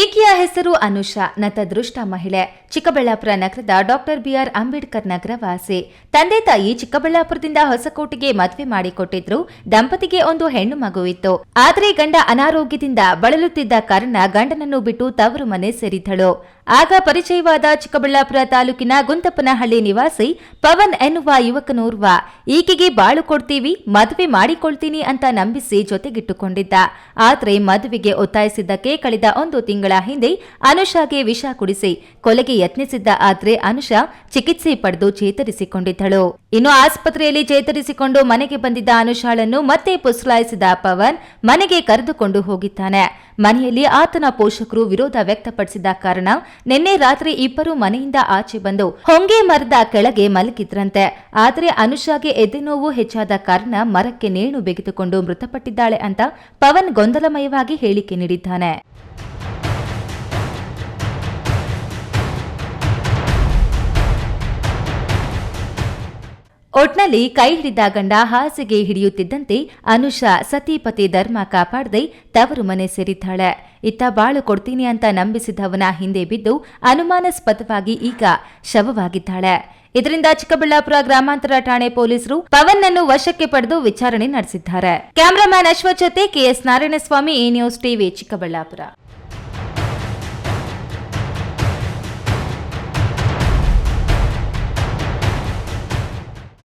ಈಕೆಯ ಹೆಸರು ಅನುಷಾ ನತದೃಷ್ಟ ಮಹಿಳೆ. ಚಿಕ್ಕಬಳ್ಳಾಪುರ ನಗರದ ಡಾಕ್ಟರ್ ಬಿಆರ್ ಅಂಬೇಡ್ಕರ್ ನಗರ ವಾಸಿ ತಂದೆ ತಾಯಿ ಚಿಕ್ಕಬಳ್ಳಾಪುರದಿಂದ ಹೊಸಕೋಟೆಗೆ ಮದುವೆ ಮಾಡಿಕೊಟ್ಟಿದ್ರು. ದಂಪತಿಗೆ ಒಂದು ಹೆಣ್ಣು ಮಗುವಿತ್ತು. ಆದರೆ ಗಂಡ ಅನಾರೋಗ್ಯದಿಂದ ಬಳಲುತ್ತಿದ್ದ ಕಾರಣ ಗಂಡನನ್ನು ಬಿಟ್ಟು ತವರು ಮನೆ ಸೇರಿದ್ದಳು. ಆಗ ಪರಿಚಯವಾದ ಚಿಕ್ಕಬಳ್ಳಾಪುರ ತಾಲೂಕಿನ ಗುಂತಪ್ಪನಹಳ್ಳಿ ನಿವಾಸಿ ಪವನ್ ಎನ್ನುವ ಯುವಕನೋರ್ವ, ಈಕೆಗೆ ಬಾಳು ಕೊಡ್ತೀವಿ, ಮದುವೆ ಮಾಡಿಕೊಳ್ತೀನಿ ಅಂತ ನಂಬಿಸಿ ಜೊತೆಗಿಟ್ಟುಕೊಂಡಿದ್ದ. ಆದರೆ ಮದುವೆಗೆ ಒತ್ತಾಯಿಸಿದ್ದಕ್ಕೆ ಕಳೆದ ಒಂದು ತಿಂಗಳ ಹಿಂದೆ ಅನುಷಾಗೆ ವಿಷ ಕುಡಿಸಿ ಕೊಲೆಗೆ ಯತ್ನಿಸಿದ್ದ ಆದ್ರೆ ಅನುಷಾ ಚಿಕಿತ್ಸೆ ಪಡೆದು ಚೇತರಿಸಿಕೊಂಡಿದ್ದಳು. ಇನ್ನು ಆಸ್ಪತ್ರೆಯಲ್ಲಿ ಚೇತರಿಸಿಕೊಂಡು ಮನೆಗೆ ಬಂದಿದ್ದ ಅನುಷಾಳನ್ನು ಮತ್ತೆ ಪುಸಲಾಯಿಸಿದ ಪವನ್ ಮನೆಗೆ ಕರೆದುಕೊಂಡು ಹೋಗಿದ್ದಾನೆ. ಮನೆಯಲ್ಲಿ ಆತನ ಪೋಷಕರು ವಿರೋಧ ವ್ಯಕ್ತಪಡಿಸಿದ ಕಾರಣ ನಿನ್ನೆ ರಾತ್ರಿ ಇಬ್ಬರು ಮನೆಯಿಂದ ಆಚೆ ಬಂದು ಹೊಂಗೆ ಮರದ ಕೆಳಗೆ ಮಲಗಿದ್ರಂತೆ. ಆದರೆ ಅನುಷಾಗೆ ಎದೆನೋವು ಹೆಚ್ಚಾದ ಕಾರಣ ಮರಕ್ಕೆ ನೇಣು ಬಿಗಿದುಕೊಂಡು ಮೃತಪಟ್ಟಿದ್ದಾಳೆ ಅಂತ ಪವನ್ ಗೊಂದಲಮಯವಾಗಿ ಹೇಳಿಕೆ ನೀಡಿದ್ದಾನೆ. ಒಟ್ನಲ್ಲಿ ಕೈ ಹಿಡಿದ ಗಂಡ ಹಾಸಿಗೆ ಹಿಡಿಯುತ್ತಿದ್ದಂತೆ ಅನುಷಾ ಸತಿಪತಿ ಧರ್ಮ ಕಾಪಾಡದೆ ತವರು ಮನೆ ಸೇರಿದ್ದಾಳೆ. ಇತ್ತ ಬಾಳು ಕೊಡ್ತೀನಿ ಅಂತ ನಂಬಿಸಿದವನ ಹಿಂದೆ ಬಿದ್ದು ಅನುಮಾನಾಸ್ಪದವಾಗಿ ಈಗ ಶವವಾಗಿದ್ದಾಳೆ. ಇದರಿಂದ ಚಿಕ್ಕಬಳ್ಳಾಪುರ ಗ್ರಾಮಾಂತರ ಠಾಣೆ ಪೊಲೀಸರು ಪವನ್ ಅನ್ನು ವಶಕ್ಕೆ ಪಡೆದು ವಿಚಾರಣೆ ನಡೆಸಿದ್ದಾರೆ. Cameraman ಅಶ್ವಚತೆ K S Narayanaswamy, A news TV, Chikkaballapur.